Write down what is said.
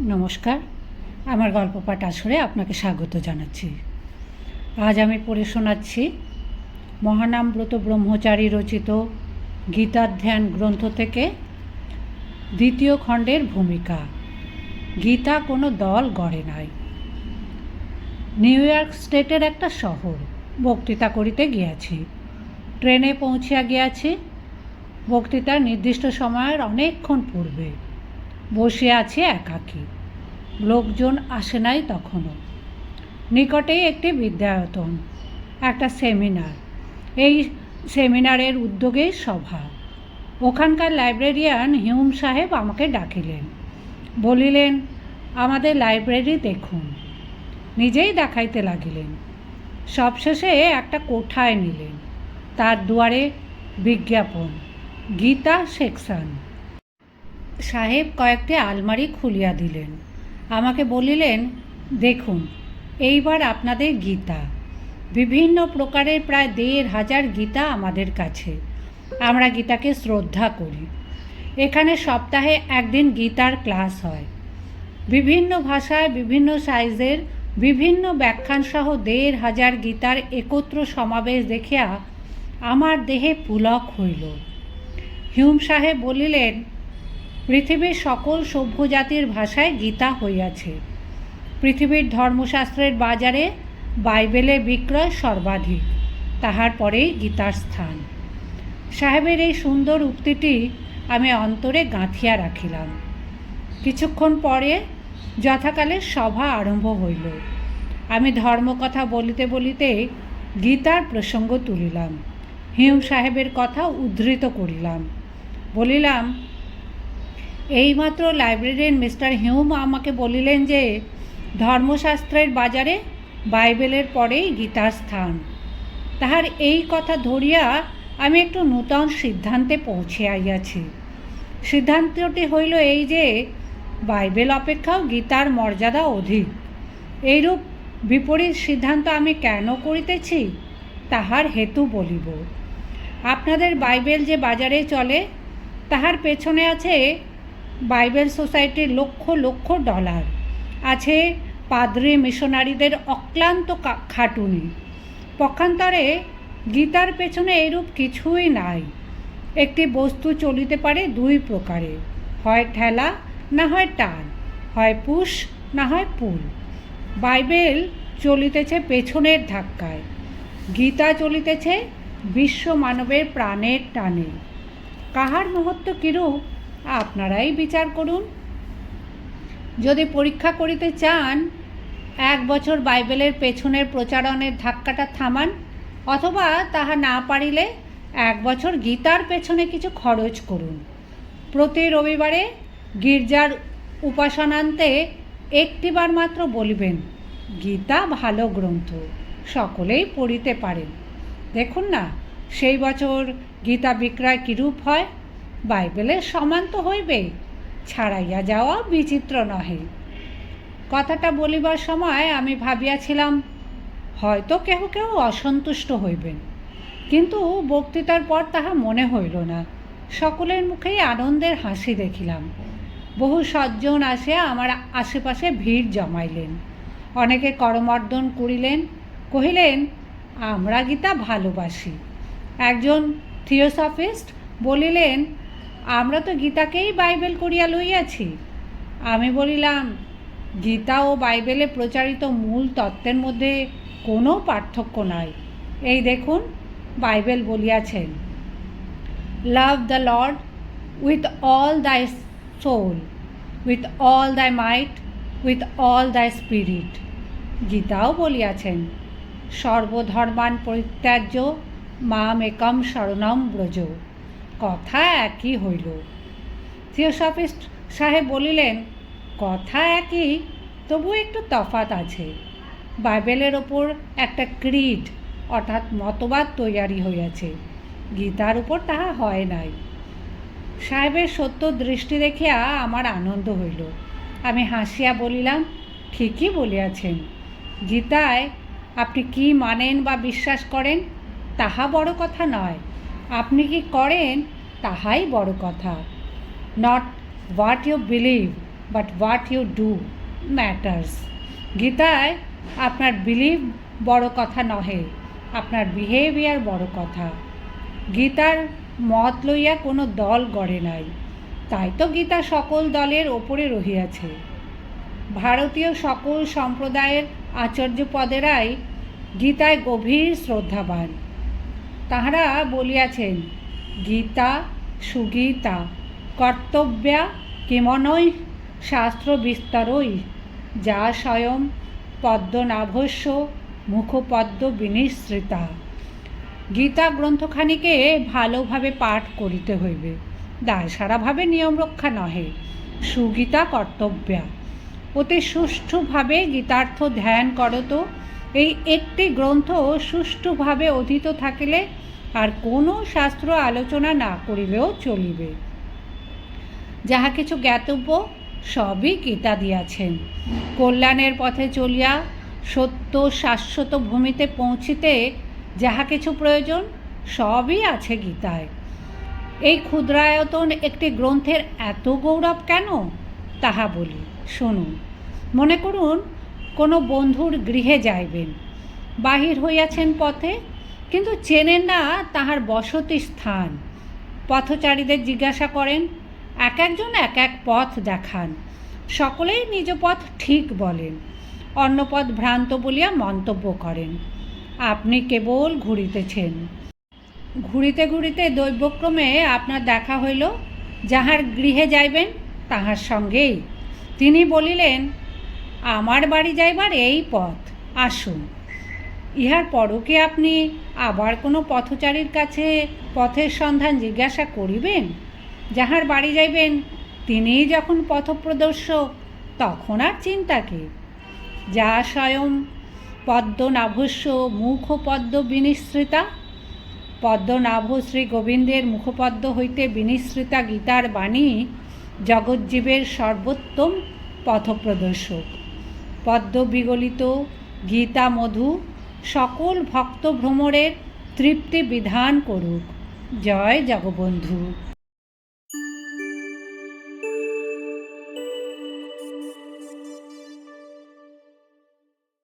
নমস্কার। আমার গল্প পাঠ আসরে আপনাকে স্বাগত জানাচ্ছি। আজ আমি পড়ে শোনাচ্ছি মহানামব্রত ব্রহ্মচারী রচিত গীতাধ্যান গ্রন্থ থেকে দ্বিতীয় খণ্ডের ভূমিকা। গীতা কোনো দল গড়ে নাই। নিউ ইয়র্ক স্টেটের একটা শহর। বক্তৃতা করিতে গিয়াছি। ট্রেনে পৌঁছিয়া গিয়াছি। বক্তৃতার নির্দিষ্ট সময়ের অনেকক্ষণ পূর্বে। বসে আছে একাকী। লোকজন আসে নাই তখনও। নিকটেই একটি বিদ্যায়তন, একটা সেমিনার। এই সেমিনারের উদ্যোগেই সভা। ওখানকার লাইব্রেরিয়ান হিউম সাহেব আমাকে ডাকিলেন। বলিলেন, আমাদের লাইব্রেরি দেখুন। নিজেই দেখাইতে লাগিলেন। সবশেষে একটা কোঠায় নিলেন। তার দুয়ারে বিজ্ঞাপন, গীতা সেকশন। সাহেব কয়েকটি আলমারি খুলিয়া দিলেন। আমাকে বলিলেন, দেখুন, এইবার আপনাদের গীতা। বিভিন্ন প্রকারের প্রায় দেড় হাজার গীতা আমাদের কাছে। আমরা গীতাকে শ্রদ্ধা করি। এখানে সপ্তাহে একদিন গীতার ক্লাস হয়। বিভিন্ন ভাষায়, বিভিন্ন সাইজের, বিভিন্ন ব্যাখ্যানসহ দেড় হাজার গীতার একত্র সমাবেশ দেখিয়া আমার দেহে পুলক হইল। হিউম সাহেব বলিলেন পৃথিবীর সকল সভ্য জাতির ভাষায় গীতা হইয়াছে। পৃথিবীর ধর্মশাস্ত্রের বাজারে বাইবেলের বিক্রয় সর্বাধিক, তাহার পরেই গীতার স্থান। সাহেবের এই সুন্দর উক্তিটি আমি অন্তরে গাঁথিয়া রাখিলাম। কিছুক্ষণ পরে যথাকালে সভা আরম্ভ হইল। আমি ধর্মকথা বলিতে বলিতে গীতার প্রসঙ্গ তুলিলাম। হিউম সাহেবের কথা উদ্ধৃত করিলাম। বলিলাম এইমাত্র লাইব্রেরির মিস্টার হিউম আমাকে বলিলেন যে, ধর্মশাস্ত্রের বাজারে বাইবেলের পরেই গীতার স্থান। তাহার এই কথা ধরিয়া আমি একটু নূতন সিদ্ধান্তে পৌঁছে আইয়াছি। সিদ্ধান্তটি হইল এই যে, বাইবেল অপেক্ষাও গীতার মর্যাদা অধিক। এইরূপ বিপরীত সিদ্ধান্ত আমি কেন করিতেছি, তাহার হেতু বলিব। আপনাদের বাইবেল যে বাজারে চলে, তাহার পেছনে আছে বাইবেল সোসাইটির লক্ষ লক্ষ ডলার আছে পাদ্রি মিশনারিদের অক্লান্ত খাটুনি। পক্ষান্তরে গীতার পেছনে এরূপ কিছুই নাই। একটি বস্তু চলিতে পারে দুই প্রকারে, হয় ঠেলা, না হয় টান, হয় পুশ না হয় পুল। বাইবেল চলিতেছে পেছনের ধাক্কায়, গীতা চলিতেছে বিশ্ব মানবের প্রাণের টানে। কাহার মহত্ব কিরূপ? আপনারাই বিচার করুন। যদি পরীক্ষা করিতে চান, এক বছর বাইবেলের পেছনের প্রচারণের ধাক্কাটা থামান, অথবা তাহা না পারিলে এক বছর গীতার পেছনে কিছু খরচ করুন। প্রতি রবিবারে গির্জার উপাসনান্তে একটিবার মাত্র বলিবেন, গীতা ভালো গ্রন্থ, সকলেই পড়িতে পারেন। দেখুন না, সেই বছর গীতা বিক্রয় কীরূপ হয়? বাইবেলের সমান তো হইবে, ছাড়াইয়া যাওয়া বিচিত্র নহে। কথাটা বলিবার সময় আমি ভাবিয়াছিলাম, হয়তো কেহ কেউ অসন্তুষ্ট হইবেন। কিন্তু বক্তৃতার পর তাহা মনে হইল না। সকলের মুখেই আনন্দের হাসি দেখিলাম। বহু সজ্জন আসিয়া আমার আশেপাশে ভিড় জমাইলেন। অনেকে করমর্দন করিলেন, কহিলেন, আমরা গীতা ভালোবাসি। একজন থিওসফিস্ট বলিলেন আমরা তো গীতাকেই বাইবেল করিয়া লইয়াছি। আমি বলিলাম, গীতা ও বাইবেলে প্রচারিত মূল তত্ত্বের মধ্যে কোনো পার্থক্য নাই। এই দেখুন, Bible বলিয়াছেন love the Lord with all thy soul with all thy might with all thy spirit গীতাও বলিয়াছেন, সর্বধর্মান পরিত্যাজ্য মাম একম শরণম ব্রজ। কথা একই হইল। থিওসফিস্ট সাহেব বলিলেন, কথা একই, তবু একটু তফাত আছে। বাইবেলের ওপর একটা ক্রিড অর্থাৎ মতবাদ তৈয়ারি হইয়াছে। গীতার উপর তাহা হয় নাই। সাহেবের সত্য দৃষ্টি দেখিয়া আমার আনন্দ হইল। আমি হাসিয়া বলিলাম, ঠিকই বলিয়াছেন। গীতায় আপনি কি মানেন বা বিশ্বাস করেন, তাহা বড় কথা নয়। আপনি কি করেন? তাহাই বড় কথা। Not what you believe but what you do matters গীতায়, আপনার বিলিভ বড় কথা নহে, আপনার বিহেভিয়ার বড় কথা। গীতার মত লইয়া কোনো দল গড়ে নাই। তাই তো গীতা সকল দলের ওপরে রহিয়াছে। ভারতীয় সকল সম্প্রদায়ের আচার্যপদেরাই গীতায় গভীর শ্রদ্ধাবান। তাহারা বলিয়াছেন, গীতা, সুগীতা, কর্তব্যা কিমনৈ শাস্ত্র বিস্তারই যা স্বয়ং পদ্মনাভস্য মুখপদ্ম বিনিসৃতা গীতা গ্রন্থখানিকে ভালোভাবে পাঠ করিতে হইবে। দায় সারাভাবে নিয়ম রক্ষা নহে, সুগীতা কর্তব্যা। অতি সুষ্ঠুভাবে গীতার্থ ধ্যান করত এই একটি গ্রন্থ সুষ্ঠুভাবে অধীত থাকিলে আর কোনো শাস্ত্র আলোচনা না করিলেও চলিবে। যাহা কিছু জ্ঞাতব্য, সবই গীতা দিয়াছেন। কল্যাণের পথে চলিয়া সত্য শাশ্বত ভূমিতে পৌঁছিতে যাহা কিছু প্রয়োজন, সবই আছে গীতায়। এই ক্ষুদ্রায়তন একটি গ্রন্থের এত গৌরব কেন? তাহা বলি, শুনুন। মনে করুন কোনো বন্ধুর গৃহে যাইবেন। বাহির হইয়াছেন পথে, কিন্তু চেনেন না তাহার বসতি স্থান। পথচারীদের জিজ্ঞাসা করেন, এক একজন এক এক পথ দেখান। সকলেই নিজ পথ ঠিক বলেন। অন্য পথ ভ্রান্ত বলিয়া মন্তব্য করেন। আপনি কেবল ঘুরিতেছেন। ঘুরিতে ঘুরিতে দৈবক্রমে আপনার দেখা হইল, যাহার গৃহে যাইবেন তাহার সঙ্গেই। তিনি বলিলেন আমার বাড়ি যাইবার এই পথ। আসুন। ইহার পরও কি আপনি আবার কোনো পথচারীর কাছে পথের সন্ধান জিজ্ঞাসা করিবেন? যাহার বাড়ি যাইবেন, তিনিই যখন পথপ্রদর্শক তখন আর চিন্তাকে যা স্বয়ং পদ্মনাভস্য মুখ পদ্ম বিনিসৃতা। পদ্মনাভ শ্রী গোবিন্দের মুখপদ্ম হইতে বিনিসৃতা গীতার বাণী জগজ্জীবের সর্বোত্তম পথপ্রদর্শক। পদ্ম বিগলিত গীতা মধু সকল ভক্ত ভ্রমরের তৃপ্তি বিধান করুক। জয় জগবন্ধু।